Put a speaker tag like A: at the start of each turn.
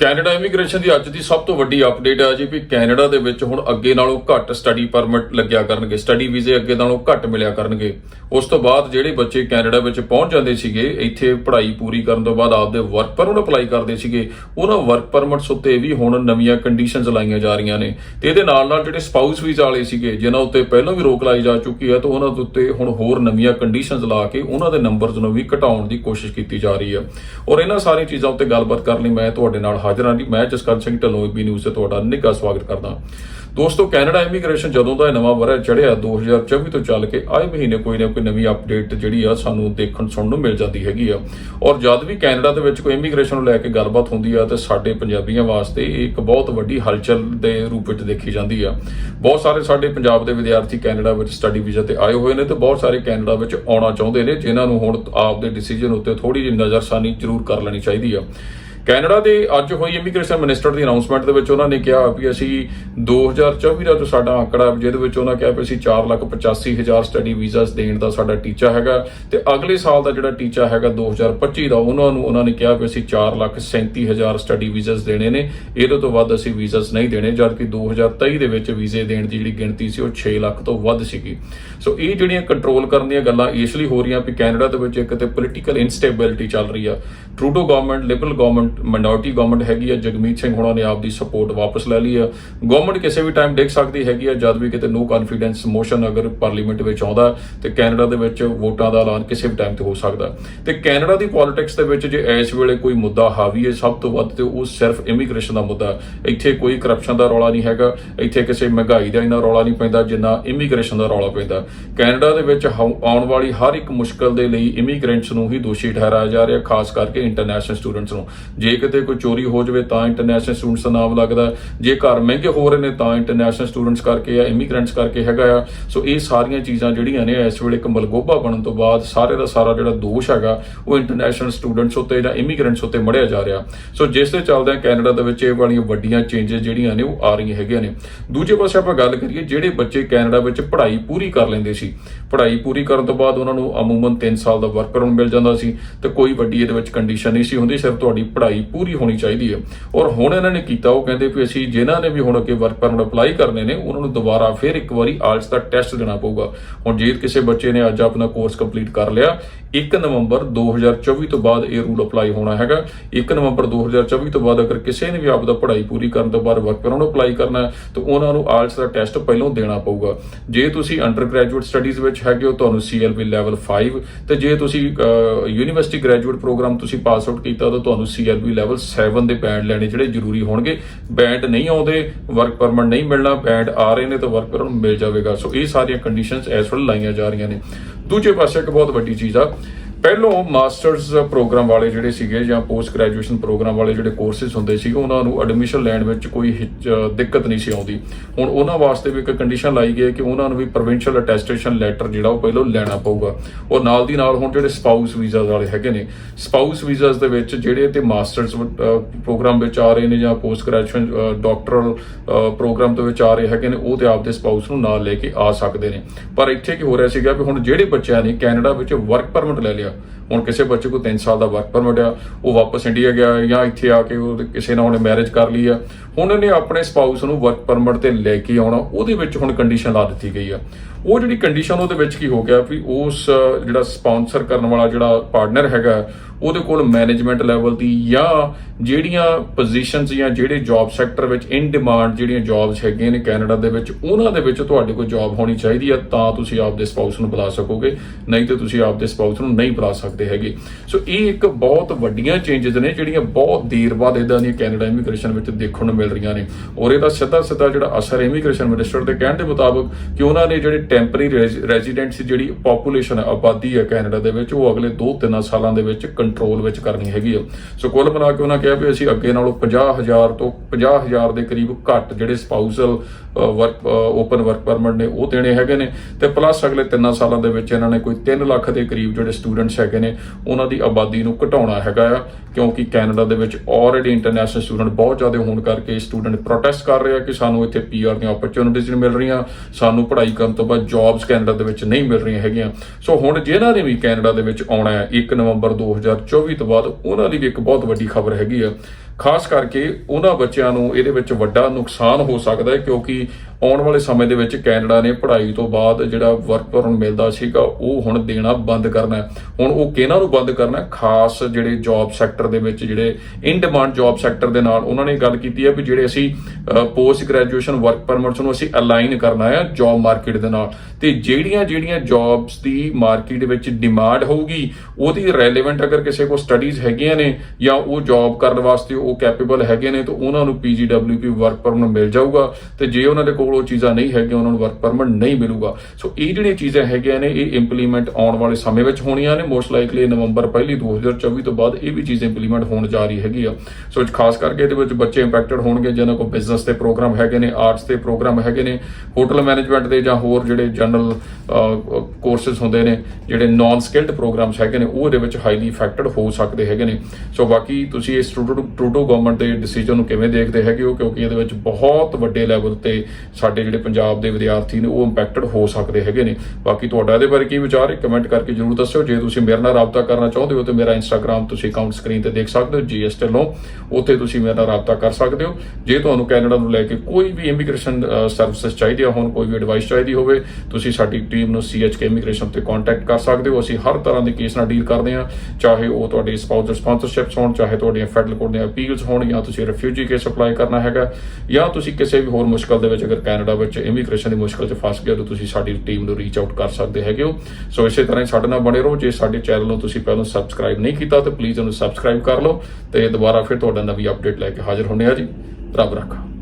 A: Canada immigration ਦੀ ਅੱਜ ਦੀ ਸਭ ਤੋਂ ਵੱਡੀ ਅਪਡੇਟ ਆ ਜੀ ਵੀ ਕੈਨੇਡਾ ਦੇ ਵਿੱਚ ਹੁਣ ਅੱਗੇ ਨਾਲੋਂ ਘੱਟ ਸਟੱਡੀ ਪਰਮਿਟ ਲੱਗਿਆ ਕਰਨਗੇ, ਸਟੱਡੀ ਵੀਜ਼ੇ ਅੱਗੇ ਨਾਲੋਂ ਘੱਟ ਮਿਲਿਆ ਕਰਨਗੇ। ਉਸ ਤੋਂ ਬਾਅਦ ਜਿਹੜੇ ਬੱਚੇ ਕੈਨੇਡਾ ਵਿੱਚ ਪਹੁੰਚ ਜਾਂਦੇ ਸੀਗੇ, ਇੱਥੇ ਪੜ੍ਹਾਈ ਪੂਰੀ ਕਰਨ ਤੋਂ ਬਾਅਦ ਆਪਦੇ ਵਰਕ ਪਰਮਿਟ ਅਪਲਾਈ ਕਰਦੇ ਸੀਗੇ, ਉਹਨਾਂ ਵਰਕ ਪਰਮਿਟਸ ਉੱਤੇ ਵੀ ਹੁਣ ਨਵੀਆਂ ਕੰਡੀਸ਼ਨਸ ਲਾਈਆਂ ਜਾ ਰਹੀਆਂ ਨੇ। ਤੇ ਇਹਦੇ ਨਾਲ ਨਾਲ ਜਿਹੜੇ ਸਪਾਊਸ ਵੀਜ਼ਾ ਵਾਲੇ ਸੀਗੇ, ਜਿਨ੍ਹਾਂ ਉੱਤੇ ਪਹਿਲਾਂ ਵੀ ਰੋਕ ਲਾਈ ਜਾ ਚੁੱਕੀ ਹੈ, ਤਾਂ ਉਹਨਾਂ ਦੇ ਉੱਤੇ ਹੁਣ ਹੋਰ ਨਵੀਆਂ ਕੰਡੀਸ਼ਨਸ ਲਾ ਕੇ ਉਹਨਾਂ ਦੇ ਨੰਬਰਸ ਨੂੰ ਵੀ ਘਟਾਉਣ ਦੀ ਕੋਸ਼ਿਸ਼ ਕੀਤੀ ਜਾ ਰਹੀ ਹੈ। ਔਰ ਇਹਨਾਂ ਸਾਰੀਆਂ ਚੀਜ਼ਾਂ ਉੱਤੇ ਗੱਲਬਾਤ ਕਰਨ ਲਈ ਮੈਂ ਤੁਹਾਡੇ ਨਾਲ ਹਾਜ਼ਰ ਹਾਂ ਜੀ। ਮੈਂ ਜਸਕਰਨ ਸਿੰਘ ਢੱਲੋਂ ਬੀ ਨਿਊਜ਼ ਤੇ ਤੁਹਾਡਾ ਨਿੱਘਾ ਸਵਾਗਤ ਕਰਦਾ ਦੋਸਤੋ, ਕੈਨੇਡਾ ਇਮੀਗ੍ਰੇਸ਼ਨ ਜਦੋਂ ਦਾ ਨਵਾਂ ਵਰ੍ਹਾ ਚੜ੍ਹਿਆ 2024 ਤੋਂ ਚੱਲ ਕੇ ਆਏ ਮਹੀਨੇ ਕੋਈ ਨਾ ਕੋਈ ਨਵੀਂ ਅਪਡੇਟ ਜਿਹੜੀ ਆ ਸਾਨੂੰ ਦੇਖਣ ਸੁਣਨ ਨੂੰ ਮਿਲ ਜਾਂਦੀ ਹੈਗੀ ਆ। ਔਰ ਜਦ ਵੀ ਕੈਨੇਡਾ ਦੇ ਵਿੱਚ ਕੋਈ ਇਮੀਗ੍ਰੇਸ਼ਨ ਨੂੰ ਲੈ ਕੇ ਗੱਲਬਾਤ ਹੁੰਦੀ ਆ, ਤੇ ਸਾਡੇ ਪੰਜਾਬੀਆਂ ਵਾਸਤੇ ਇਹ ਇੱਕ ਬਹੁਤ ਵੱਡੀ ਹਲਚਲ ਦੇ ਰੂਪ ਵਿੱਚ ਦੇਖੀ ਜਾਂਦੀ ਆ। ਬਹੁਤ ਸਾਰੇ ਸਾਡੇ ਪੰਜਾਬ ਦੇ ਵਿਦਿਆਰਥੀ ਕੈਨੇਡਾ ਵਿੱਚ ਸਟੱਡੀ ਵੀਜ਼ਾ ਤੇ ਆਏ ਹੋਏ ਨੇ ਤੇ ਬਹੁਤ ਸਾਰੇ ਕੈਨੇਡਾ ਵਿੱਚ ਆਉਣਾ ਚਾਹੁੰਦੇ ਨੇ, ਜਿਨ੍ਹਾਂ ਨੂੰ ਹੁਣ ਆਪਦੇ ਡਿਸੀਜਨ ਉੱਤੇ ਥੋੜੀ ਜਿਹੀ ਨਜ਼ਰਸਾਨੀ ਜ਼ਰੂਰ ਕਰ ਲੈਣੀ ਚਾਹੀਦੀ ਆ। ਕੈਨੇਡਾ ਦੇ ਅੱਜ ਹੋਈ ਇਮੀਗ੍ਰੇਸ਼ਨ ਮਿਨਿਸਟਰ ਦੀ ਅਨਾਉਂਸਮੈਂਟ ਦੇ ਵਿੱਚ ਉਹਨਾਂ ਨੇ ਕਿਹਾ ਵੀ ਅਸੀਂ 2024 ਦਾ ਜੋ ਸਾਡਾ ਆંકੜਾ ਜਿਹਦੇ ਵਿੱਚ ਉਹਨਾਂ ਕਿਹਾ ਵੀ ਅਸੀਂ 485000 ਸਟੱਡੀ ਵੀਜ਼ਾਸ ਦੇਣ ਦਾ ਸਾਡਾ ਟੀਚਾ ਹੈਗਾ ਤੇ ਅਗਲੇ ਸਾਲ ਦਾ ਜਿਹੜਾ ਟੀਚਾ ਹੈਗਾ 2025 ਦਾ, ਉਹਨਾਂ ਨੂੰ ਉਹਨਾਂ ਨੇ ਕਿਹਾ ਵੀ ਅਸੀਂ 437000 ਸਟੱਡੀ ਵੀਜ਼ਾਸ ਦੇਣੇ ਨੇ। ਇਹਦੇ ਤੋਂ ਵੱਧ ਅਸੀਂ ਵੀਜ਼ਾਸ ਨਹੀਂ ਦੇਣੇ, ਜਦਕਿ 2023 ਦੇ ਵਿੱਚ ਵੀਜ਼ੇ ਦੇਣ ਦੀ ਜਿਹੜੀ ਗਿਣਤੀ ਸੀ ਉਹ 6 ਲੱਖ ਤੋਂ ਵੱਧ ਸੀਗੀ। ਸੋ ਇਹ ਜਿਹੜੀਆਂ ਕੰਟਰੋਲ ਕਰਨ ਦੀਆਂ ਗੱਲਾਂ ਇਸ ਲਈ ਹੋ ਰਹੀਆਂ ਵੀ ਕੈਨੇਡਾ ਦੇ ਵਿੱਚ ਇੱਕ ਤੇ ਪੋਲੀਟੀਕਲ ਇਨਸਟੇਬਿਲਿਟੀ ਚੱਲ ਰਹੀ ਆ। Trudeau government liberal government minority government ਹੈਗੀ ਆ, ਜਗਮੀਤ ਸਿੰਘ ਹੁਣਾਂ ਨੇ ਆਪਦੀ ਸਪੋਰਟ ਵਾਪਸ ਲੈ ਲਈ ਆ। ਗਵਰਨਮੈਂਟ ਕਿਸੇ ਵੀ ਟਾਈਮ ਡਿੱਗ ਸਕਦੀ ਹੈਗੀ ਆ, ਜਦ ਵੀ ਕਿਤੇ ਨੋ ਕੌਨਫੀਡੈਂਸ ਮੋਸ਼ਨ ਅਗਰ ਪਾਰਲੀਮੈਂਟ ਵਿੱਚ ਆਉਂਦਾ ਤੇ ਕੈਨੇਡਾ ਦੇ ਵਿੱਚ ਵੋਟਾਂ ਦਾ ਐਲਾਨ ਕਿਸੇ ਵੀ ਟਾਈਮ ਤੇ ਹੋ ਸਕਦਾ ਤੇ ਕੈਨੇਡਾ ਦੀ ਪੋਲਿਟਿਕਸ ਦੇ ਵਿੱਚ ਜੇ ਇਸ ਵੇਲੇ ਕੋਈ ਮੁੱਦਾ ਹਾਵੀ ਹੈ ਸਭ ਤੋਂ ਵੱਧ ਤੇ ਉਹ ਸਿਰਫ ਇਮੀਗ੍ਰੇਸ਼ਨ ਦਾ ਮੁੱਦਾ ਇੱਥੇ ਕੋਈ ਕਰਪਸ਼ਨ ਦਾ ਰੌਲਾ ਨਹੀਂ ਹੈਗਾ, ਇੱਥੇ ਕਿਸੇ ਮਹਿੰਗਾਈ ਦਾ ਇੰਨਾ ਰੌਲਾ ਨਹੀਂ ਪੈਂਦਾ ਜਿੰਨਾ ਇਮੀਗ੍ਰੇਸ਼ਨ ਦਾ ਰੌਲਾ ਪੈਂਦਾ ਕੈਨੇਡਾ ਦੇ ਵਿੱਚ ਹਉ- ਆਉਣ ਵਾਲੀ ਹਰ ਇੱਕ ਮੁਸ਼ਕਲ ਦੇ ਲਈ ਇਮੀਗ੍ਰੈਂਟਸ ਨੂੰ ਹੀ ਦੋਸ਼ੀ ਠਹਿਰਾਇਆ ਜਾ ਰਿਹਾ, ਖਾਸ ਕਰਕੇ ਇੰਟਰਨੈਸ਼ਨਲ ਸਟੂਡੈਂਟਸ ਨੂੰ। ਜੇ ਕਿਤੇ ਕੋਈ ਚੋਰੀ ਹੋ ਜਾਵੇ ਤਾਂ ਇੰਟਰਨੈਸ਼ਨਲ ਸਟੂਡੈਂਟਸ ਦਾ ਨਾਮ ਲੱਗਦਾ ਜੇ ਘਰ ਮਹਿੰਗੇ ਹੋ ਰਹੇ ਨੇ ਤਾਂ ਇੰਟਰਨੈਸ਼ਨਲ ਸਟੂਡੈਂਟਸ ਕਰਕੇ ਆ ਇਮੀਗ੍ਰੈਂਟਸ ਕਰਕੇ ਹੈਗਾ ਆ। ਸੋ ਇਹ ਸਾਰੀਆਂ ਚੀਜ਼ਾਂ ਜਿਹੜੀਆਂ ਨੇ ਇਸ ਵੇਲੇ ਇੱਕ ਮਲਗੋਬਾ ਬਣਨ ਤੋਂ ਬਾਅਦ ਸਾਰੇ ਦਾ ਸਾਰਾ ਜਿਹੜਾ ਦੋਸ਼ ਹੈਗਾ, ਉਹ ਇੰਟਰਨੈਸ਼ਨਲ ਸਟੂਡੈਂਟਸ ਉੱਤੇ ਜਾਂ ਇਮੀਗ੍ਰੈਂਟਸ ਉੱਤੇ ਮੜਿਆ ਜਾ ਰਿਹਾ। ਸੋ ਜਿਸ ਦੇ ਚੱਲਦਿਆਂ ਕੈਨੇਡਾ ਦੇ ਵਿੱਚ ਇਹ ਵਾਲੀਆਂ ਵੱਡੀਆਂ ਚੇਂਜਸ ਜਿਹੜੀਆਂ ਨੇ, ਉਹ ਆ ਰਹੀਆਂ ਹੈਗੀਆਂ ਨੇ। ਦੂਜੇ ਪਾਸੇ ਆਪਾਂ ਗੱਲ ਕਰੀਏ, ਜਿਹੜੇ ਬੱਚੇ ਕੈਨੇਡਾ ਵਿੱਚ ਪੜ੍ਹਾਈ ਪੂਰੀ ਕਰ ਲੈਂਦੇ ਸੀ, ਪੜ੍ਹਾਈ ਪੂਰੀ ਕਰਨ ਤੋਂ ਬਾਅਦ ਉਹਨਾਂ ਨੂੰ ਅਮੂਮਨ 3 ਸਾਲ ਦਾ ਵਰਕ ਪਰਮਿਟ ਮਿਲ ਜਾਂਦਾ ਸੀ ਤੇ ਕੋਈ ਵੱਡੀ ਇਹਦੇ ਵਿੱਚ ਕੰਡੀਸ਼ਨ ਨਹੀਂ ਸੀ ਹੁੰਦੀ, ਸਿਰਫ ਤੁਹਾਡੀ ਪੜ੍ਹਾਈ ਪੂਰੀ ਹੋਣੀ ਚਾਹੀਦੀ ਹੈ। ਔਰ ਹੁਣ ਇਹਨਾਂ ਨੇ ਕੀਤਾ, ਉਹ ਕਹਿੰਦੇ ਵੀ ਅਸੀਂ ਜਿਨ੍ਹਾਂ ਨੇ ਵੀ ਹੁਣ ਅੱਗੇ ਵਰਕ ਪਰਮਿਟ ਅਪਲਾਈ ਕਰਨੇ ਨੇ, ਉਹਨਾਂ ਨੂੰ ਦੁਬਾਰਾ ਫਿਰ ਇੱਕ ਵਾਰੀ ਆਇਲਟਸ ਦਾ ਟੈਸਟ ਦੇਣਾ ਪਊਗਾ। ਹੁਣ ਜੇ ਕਿਸੇ ਬੱਚੇ ਨੇ ਅੱਜ ਆਪਣਾ ਕੋਰਸ ਕੰਪਲੀਟ ਕਰ ਲਿਆ 1 ਨਵੰਬਰ 2024 ਤੋਂ ਬਾਅਦ ਇਹ ਰੂਲ ਅਪਲਾਈ ਹੋਣਾ ਹੈਗਾ। 1 ਨਵੰਬਰ 2024 ਤੋਂ ਬਾਅਦ ਅਗਰ ਕਿਸੇ ਨੇ ਵੀ ਆਪਦਾ ਪੜ੍ਹਾਈ ਪੂਰੀ ਕਰਨ ਤੋਂ ਬਾਅਦ ਵਰਕ ਪਰਮਿਟ ਅਪਲਾਈ ਕਰਨਾ ਹੈ, ਤਾਂ ਉਹਨਾਂ ਨੂੰ ਆਇਲਟਸ ਦਾ ਟੈਸਟ ਪਹਿਲਾਂ ਦੇਣਾ ਪਊਗਾ। ਜੇ ਤੁਸੀਂ ਅੰਡਰ ਗ੍ਰੈਜੂਏਟ ਸਟੱਡੀਜ਼ ਵਿੱਚ ਹੈਗੇ ਹੋ, ਤੁਹਾਨੂੰ CLB ਲੈਵਲ 5 ਤੇ ਜੇ ਤੁਸੀਂ ਯੂਨੀਵਰਸਿਟੀ ਗ੍ਰੈਜੂਏਟ ਪ੍ਰੋਗਰਾਮ ਤੁਸੀਂ ਪਾਸ ਆਊਟ ਕੀਤਾ, ਤਾਂ ਤੁਹਾਨੂੰ CLB ਲੈਵਲ 7 ਦੇ ਬੈਂਡ ਲੈਣੇ ਜਿਹੜੇ ਜ਼ਰੂਰੀ ਹੋਣਗੇ। ਬੈਂਡ ਨਹੀਂ ਆਉਂਦੇ ਵਰਕ ਪਰਮਿਟ ਨਹੀਂ ਮਿਲਣਾ ਬੈਂਡ ਆ ਰਹੇ ਨੇ ਤਾਂ ਵਰਕ ਪਰਮਿਟ ਮਿਲ ਜਾਵੇਗਾ। ਸੋ ਇਹ ਸਾਰੀਆਂ ਕੰਡੀਸ਼ਨਸ ਇਸ ਵੇਲੇ ਲਾਈਆਂ ਜਾ ਰਹੀਆਂ ਨੇ। ਦੂਜੇ ਪਾਸੇ ਇੱਕ ਬਹੁਤ ਵੱਡੀ ਚੀਜ਼ ਆ ਪਹਿਲੋਂ ਮਾਸਟਰਸ ਪ੍ਰੋਗਰਾਮ ਵਾਲੇ ਜਿਹੜੇ ਸੀਗੇ ਜਾਂ ਪੋਸਟ ਗ੍ਰੈਜੂਏਸ਼ਨ ਪ੍ਰੋਗਰਾਮ ਵਾਲੇ ਜਿਹੜੇ ਕੋਰਸਿਸ ਹੁੰਦੇ ਸੀਗੇ, ਉਹਨਾਂ ਨੂੰ ਐਡਮਿਸ਼ਨ ਲੈਣ ਵਿੱਚ ਕੋਈ ਹਿੱਚ- ਦਿੱਕਤ ਨਹੀਂ ਸੀ ਆਉਂਦੀ। ਹੁਣ ਉਹਨਾਂ ਵਾਸਤੇ ਵੀ ਇੱਕ ਕੰਡੀਸ਼ਨ ਲਾਈ ਗਈ ਹੈ ਕਿ ਉਹਨਾਂ ਨੂੰ ਵੀ ਪ੍ਰੋਵਿੰਸ਼ੀਅਲ ਅਟੈਸਟੇਸ਼ਨ ਲੈਟਰ ਜਿਹੜਾ ਉਹ ਪਹਿਲਾਂ ਲੈਣਾ ਪਊਗਾ। ਔਰ ਨਾਲ ਦੀ ਨਾਲ ਹੁਣ ਜਿਹੜੇ ਸਪਾਊਸ ਵੀਜ਼ਾ ਵਾਲੇ ਹੈਗੇ ਨੇ ਸਪਾਊਸ ਵੀਜ਼ਾਸ ਦੇ ਵਿੱਚ ਜਿਹੜੇ ਤੇ ਮਾਸਟਰਸ ਪ੍ਰੋਗਰਾਮ ਵਿੱਚ ਆ ਰਹੇ ਨੇ ਜਾਂ ਪੋਸਟ ਗ੍ਰੈਜੂਏਸ਼ਨ ਡਾਕਟਰਲ ਪ੍ਰੋਗਰਾਮ ਦੇ ਵਿੱਚ ਆ ਰਹੇ ਹੈਗੇ ਨੇ, ਉਹ ਤੇ ਆਪਦੇ ਸਪਾਊਸ ਨੂੰ ਨਾਲ ਲੈ ਕੇ ਆ ਸਕਦੇ ਨੇ। ਪਰ ਇੱਥੇ ਕੀ ਹੋ ਰਿਹਾ ਸੀਗਾ ਵੀ ਹੁਣ ਜਿਹੜੇ ਬੱਚਿਆਂ ਨੇ ਕੈਨੇਡਾ ਵਿੱਚ ਵਰਕ ਪਰਮਿਟ ਲੈ ਲਿਆ ਹੁਣ ਕਿਸੇ ਬੱਚੇ ਕੋਲ 3 ਸਾਲ ਦਾ ਵਰਕ ਪਰਮਿਟ ਆ, ਉਹ ਵਾਪਸ ਇੰਡੀਆ ਗਿਆ ਜਾਂ ਇੱਥੇ ਆ ਕੇ ਉਹ ਕਿਸੇ ਨਾਲ ਉਹਨੇ ਮੈਰਿਜ ਕਰ ਲਈ ਆ ਹੁਣ ਇਹਨੇ ਆਪਣੇ ਸਪਾਊਸ ਨੂੰ ਵਰਕ ਪਰਮਿਟ ਤੇ ਲੈ ਕੇ ਆਉਣਾ, ਉਹਦੇ ਵਿੱਚ ਹੁਣ ਕੰਡੀਸ਼ਨ ਲਾ ਦਿੱਤੀ ਗਈ ਆ। ਉਹ ਜਿਹੜੀ ਕੰਡੀਸ਼ਨ ਉਹਦੇ ਵਿੱਚ ਕੀ ਹੋ ਗਿਆ ਵੀ ਉਸ ਜਿਹੜਾ ਸਪਾਂਸਰ ਕਰਨ ਵਾਲਾ ਜਿਹੜਾ ਪਾਰਟਨਰ ਹੈਗਾ, ਉਹਦੇ ਕੋਲ ਮੈਨੇਜਮੈਂਟ ਲੈਵਲ ਦੀ ਜਾਂ ਜਿਹੜੀਆਂ ਪੋਜੀਸ਼ਨਸ ਜਾਂ ਜਿਹੜੇ ਜੌਬ ਸੈਕਟਰ ਵਿੱਚ ਇਨ ਡਿਮਾਂਡ ਜਿਹੜੀਆਂ ਜੌਬਸ ਹੈਗੀਆਂ ਨੇ ਕੈਨੇਡਾ ਦੇ ਵਿੱਚ, ਉਹਨਾਂ ਦੇ ਵਿੱਚ ਤੁਹਾਡੇ ਕੋਲ ਜੌਬ ਹੋਣੀ ਚਾਹੀਦੀ ਆ, ਤਾਂ ਤੁਸੀਂ ਆਪਦੇ ਸਪਾਊਸ ਨੂੰ ਬੁਲਾ ਸਕੋਗੇ, ਨਹੀਂ ਤੇ ਤੁਸੀਂ ਆਪਦੇ ਸਪਾਊਸ ਨੂੰ ਨਹੀਂ ਬੁਲਾ ਸਕਦੇ ਹੈਗੇ। ਸੋ ਇਹ ਇੱਕ ਬਹੁਤ ਵੱਡੀਆਂ ਚੇਂਜਸ ਨੇ, ਜਿਹੜੀਆਂ ਬਹੁਤ ਦੇਰ ਬਾਅਦ ਇਦਾਂ ਦੀਆਂ ਕੈਨੇਡਾ ਇਮੀਗ੍ਰੇਸ਼ਨ ਵਿੱਚ ਦੇਖਣ ਨੂੰ ਮਿਲ ਰਹੀਆਂ ਨੇ। ਔਰ ਇਹਦਾ ਸਿੱਧਾ ਸਿੱਧਾ ਜਿਹੜਾ ਅਸਰ ਇਮੀਗ੍ਰੇਸ਼ਨ ਮਿਨਿਸਟਰ ਦੇ ਕਹਿਣ ਦੇ ਮੁਤਾਬਕ ਕਿ ਉਹਨਾਂ ਨੇ ਜਿਹੜੇ ਟੈਂਪਰੇਰੀ ਰੈਜ਼ੀਡੈਂਟਸ ਜਿਹੜੀ ਪੋਪੂਲੇਸ਼ਨ ਆਬਾਦੀ ਹੈ ਕੈਨੇਡਾ ਦੇ ਵਿੱਚ, ਉਹ ਅਗਲੇ 2-3 ਸਾਲਾਂ ਦੇ ਵਿੱਚ ਕੰਟਰੋਲ ਵਿੱਚ ਕਰਨੀ ਹੈਗੀ ਆ। ਸੋ ਕੁੱਲ ਮਿਲਾ ਕੇ ਉਹਨਾਂ ਕਿਹਾ ਵੀ ਅਸੀਂ ਅੱਗੇ ਨਾਲੋਂ 50000 ਤੋਂ 50000 ਦੇ ਕਰੀਬ ਘੱਟ ਜਿਹੜੇ spousal work open work permit ਨੇ, ਉਹ ਦੇਣੇ ਹੈਗੇ ਨੇ। ਤੇ ਪਲੱਸ ਅਗਲੇ 3 ਸਾਲਾਂ ਦੇ ਵਿੱਚ ਇਹਨਾਂ ਨੇ ਕੋਈ 3 ਲੱਖ ਦੇ ਕਰੀਬ ਜਿਹੜੇ ਸਟੂਡੈਂਟਸ ਹੈਗੇ ਨੇ, ਉਹਨਾਂ ਦੀ ਆਬਾਦੀ ਨੂੰ ਘਟਾਉਣਾ ਹੈਗਾ ਆ। ਕਿਉਂਕਿ ਕੈਨੇਡਾ ਦੇ ਵਿੱਚ ਆਲਰੇਡੀ ਇੰਟਰਨੈਸ਼ਨਲ ਸਟੂਡੈਂਟ ਬਹੁਤ ਜ਼ਿਆਦਾ ਹੋਣ ਕਰਕੇ ਸਟੂਡੈਂਟ ਪ੍ਰੋਟੈਸਟ ਕਰ ਰਹੇ ਆ ਕਿ ਸਾਨੂੰ ਇੱਥੇ ਪੀਆਰ ਦੀਆਂ ਓਪਰਚੁਨਿਟੀਜ਼ ਨਹੀਂ ਮਿਲ ਰਹੀਆਂ, ਸਾਨੂੰ ਪੜ੍ਹਾਈ ਕਰਨ ਤੋਂ ਬਾਅਦ ਜੌਬਸ ਕੈਨੇਡਾ ਦੇ ਵਿੱਚ ਨਹੀਂ ਮਿਲ ਰਹੀਆਂ ਹੈਗੀਆਂ। ਸੋ ਹੁਣ ਜਿਹਨਾਂ ਨੇ ਵੀ ਕੈਨੇਡਾ ਦੇ ਵਿੱਚ ਆਉਣਾ ਹੈ 1 ਨਵੰਬਰ 2024 ਤੋਂ ਬਾਅਦ ਉਹਨਾਂ ਦੀ ਵੀ ਇੱਕ ਬਹੁਤ ਵੱਡੀ ਖਬਰ ਹੈਗੀ ਆ। ਖਾਸ ਕਰਕੇ ਉਹਨਾਂ ਬੱਚਿਆਂ ਨੂੰ ਇਹਦੇ ਵਿੱਚ ਵੱਡਾ ਨੁਕਸਾਨ ਹੋ ਸਕਦਾ ਹੈ, ਕਿਉਂਕਿ ਆਉਣ ਵਾਲੇ ਸਮੇਂ ਦੇ ਵਿੱਚ ਕੈਨੇਡਾ ਨੇ ਪੜ੍ਹਾਈ ਤੋਂ ਬਾਅਦ ਜਿਹੜਾ ਵਰਕ ਪਰਮਿਟ ਮਿਲਦਾ ਸੀਗਾ, ਉਹ ਹੁਣ ਦੇਣਾ ਬੰਦ ਕਰਨਾ ਹੈ। ਹੁਣ ਉਹ ਕਿਹਨਾਂ ਨੂੰ ਬੰਦ ਕਰਨਾ ਖਾਸ ਜਿਹੜੇ ਜੌਬ ਸੈਕਟਰ ਦੇ ਵਿੱਚ, ਜਿਹੜੇ ਇਨ ਡਿਮਾਂਡ ਜੌਬ ਸੈਕਟਰ ਦੇ ਨਾਲ ਉਹਨਾਂ ਨੇ ਗੱਲ ਕੀਤੀ ਹੈ ਵੀ ਜਿਹੜੇ ਅਸੀਂ ਪੋਸਟ ਗ੍ਰੈਜੂਏਸ਼ਨ ਵਰਕ ਪਰਮਿਟਸ ਨੂੰ ਅਸੀਂ ਅਲਾਈਨ ਕਰਨਾ ਹੈ ਜੌਬ ਮਾਰਕੀਟ ਦੇ ਨਾਲ। ਤੇ ਜਿਹੜੀਆਂ ਜਿਹੜੀਆਂ ਜੌਬਸ ਦੀ ਮਾਰਕੀਟ ਵਿੱਚ ਡਿਮਾਂਡ ਹੋਊਗੀ, ਉਹਦੀ ਰੈਲੇਵੈਂਟ ਅਗਰ ਕਿਸੇ ਕੋਲ ਸਟੱਡੀਜ਼ ਹੈਗੀਆਂ ਨੇ ਜਾਂ ਉਹ ਜੌਬ ਕਰਨ ਵਾਸਤੇ ਉਹ ਕੈਪੇਬਲ ਹੈਗੇ ਨੇ, ਤਾਂ ਉਹਨਾਂ ਨੂੰ ਪੀਜੀਡਬਲਯੂਪੀ ਵਰਕ ਪਰਮਿਟ ਮਿਲ ਜਾਊਗਾ ਤੇ ਜੇ ਉਹਨਾਂ ਦੇ ਕੋਲ ਉਹ ਚੀਜ਼ਾਂ ਨਹੀਂ ਹੈਗੀਆਂ, ਉਹਨਾਂ ਨੂੰ ਵਰਕ ਪਰਮਿਟ ਨਹੀਂ ਮਿਲੂਗਾ। ਸੋ ਇਹ ਜਿਹੜੀਆਂ ਚੀਜ਼ਾਂ ਹੈਗੀਆਂ ਨੇ, ਇਹ ਇੰਪਲੀਮੈਂਟ ਆਉਣ ਵਾਲੇ ਸਮੇਂ ਵਿੱਚ ਹੋਣੀਆਂ ਨੇ। ਮੋਸਟ ਲਾਈਕਲੀ ਨਵੰਬਰ ਪਹਿਲੀ 2024 ਤੋਂ ਬਾਅਦ ਇਹ ਵੀ ਚੀਜ਼ ਇੰਪਲੀਮੈਂਟ ਹੋਣ ਜਾ ਰਹੀ ਹੈਗੀ ਆ। ਸੋ ਖਾਸ ਕਰਕੇ ਇਹਦੇ ਵਿੱਚ ਬੱਚੇ ਇੰਪੈਕਟਡ ਹੋਣਗੇ, ਜਿਹਨਾਂ ਕੋਲ ਬਿਜ਼ਨਸ ਦੇ ਪ੍ਰੋਗਰਾਮ ਹੈਗੇ ਨੇ ਆਰਟਸ ਦੇ ਪ੍ਰੋਗਰਾਮ ਹੈਗੇ ਨੇ ਹੋਟਲ ਮੈਨੇਜਮੈਂਟ ਦੇ ਜਾਂ ਹੋਰ ਜਿਹੜੇ ਜਨਰਲ ਕੋਰਸਸ ਹੁੰਦੇ ਨੇ, ਜਿਹੜੇ ਨਾਨ ਸਕਿਲਡ ਪ੍ਰੋਗਰਾਮਸ ਹੈਗੇ ਨੇ, ਉਹ ਇਹਦੇ ਵਿੱਚ ਹਾਈਲੀ ਇਫੈਕਟਡ ਹੋ ਸਕਦੇ ਹੈਗੇ ਨੇ। ਸੋ ਬਾਕੀ ਤੁਸੀਂ ਇਹ ਸਟੂਡੈਂਟ ਟਰੂਡੋ ਗਵਰਨਮੈਂਟ ਦੇ ਡਿਸੀਜਨ ਨੂੰ ਕਿਵੇਂ ਦੇਖਦੇ ਹੈਗੇ ਹੋ ਕਿਉਂਕਿ ਇਹਦੇ ਵਿੱਚ ਬਹੁਤ ਵੱਡੇ ਲੈਵਲ ਤੇ ਸਾਡੇ ਜਿਹੜੇ ਪੰਜਾਬ ਦੇ ਵਿਦਿਆਰਥੀ ਨੇ, ਉਹ ਇੰਪੈਕਟਡ ਹੋ ਸਕਦੇ ਹੈਗੇ ਨੇ। ਬਾਕੀ ਤੁਹਾਡਾ ਇਹਦੇ ਬਾਰੇ ਕੀ ਵਿਚਾਰ ਹੈ? ਕਮੈਂਟ ਕਰਕੇ ਜਰੂਰ ਦੱਸਿਓ। ਜੇ ਤੁਸੀਂ ਮੇਰੇ ਨਾਲ ਰਾਬਤਾ ਕਰਨਾ ਚਾਹੁੰਦੇ ਹੋ, ਤੇ ਮੇਰਾ ਇੰਸਟਾਗ੍ਰam ਤੁਸੀਂ ਅਕਾਊਂਟ ਸਕਰੀਨ ਤੇ ਦੇਖ ਸਕਦੇ ਹੋ ਜੀਐਸ ਢਿੱਲੋਂ ਉੱਥੇ ਤੁਸੀਂ ਮੇਰੇ ਨਾਲ ਰਾਬਤਾ ਕਰ ਸਕਦੇ ਹੋ। ਜੇ ਤੁਹਾਨੂੰ ਕੈਨੇਡਾ ਨੂੰ ਲੈ ਕੇ ਕੋਈ ਵੀ ਇਮੀਗ੍ਰੇਸ਼ਨ ਸਰਵਿਸਿਜ਼ ਚਾਹੀਦੀਆਂ ਹੋਣ, ਕੋਈ ਵੀ ਐਡਵਾਈਸ ਚਾਹੀਦੀ ਹੋਵੇ, ਤੁਸੀਂ ਸਾਡੀ ਟੀਮ ਨੂੰ ਸੀਐਚਕੇ ਇਮੀਗ੍ਰੇਸ਼ਨ ਤੇ ਕੰਟੈਕਟ ਕਰ ਸਕਦੇ ਹੋ। ਅਸੀਂ ਹਰ ਤਰ੍ਹਾਂ ਦੇ ਕੇਸ ਨਾਲ ਡੀਲ ਕਰਦੇ ਹਾਂ, ਚਾਹੇ ਉਹ ਤੁਹਾਡੇ ਸਪਾਊਸ ਸਪਾਂਸਰਸ਼ਿਪਸ ਹੋਣ, ਚਾਹੇ ਤੁਹਾਡੀਆਂ ਫੈਡਰਲ ਕੋਰਟ ਦੀਆਂ ਅਪੀਲਸ ਹੋਣ ਤੁਸੀਂ ਰਿਫਿਊਜੀ ਕੇਸ ਅਪਲਾਈ ਕਰਨਾ ਹੈਗਾ, ਜਾਂ ਤੁਸੀਂ ਕਿਸੇ ਵੀ ਹੋਰ ਮੁਸ਼ਕਲ ਦੇ ਵਿੱਚ ਅਗਰ ਕੈਨੇਡਾ ਵਿੱਚ ਇਮੀਗ੍ਰੇਸ਼ਨ ਦੀ ਮੁਸ਼ਕਲ 'ਚ ਫਸ ਗਏ ਤਾਂ ਤੁਸੀਂ ਸਾਡੀ ਟੀਮ ਨੂੰ ਰੀਚ ਆਊਟ ਕਰ ਸਕਦੇ ਹੈਗੇ ਹੋ। ਸੋ ਇਸੇ ਤਰ੍ਹਾਂ ਹੀ ਸਾਡੇ ਨਾਲ ਬਣੇ ਰਹੋ। ਜੇ ਸਾਡੇ ਚੈਨਲ ਨੂੰ ਤੁਸੀਂ ਪਹਿਲਾਂ ਸਬਸਕ੍ਰਾਈਬ ਨਹੀਂ ਕੀਤਾ ਤਾਂ ਪਲੀਜ਼ ਉਹਨੂੰ ਸਬਸਕ੍ਰਾਈਬ ਕਰ ਲਓ ਤੇ ਦੁਬਾਰਾ ਫਿਰ ਤੁਹਾਡਾ ਨਵੀਂ ਅਪਡੇਟ ਲੈ ਕੇ ਹਾਜ਼ਰ ਹੁੰਦੇ ਆ ਜੀ। ਰੱਬ ਰੱਖਾ।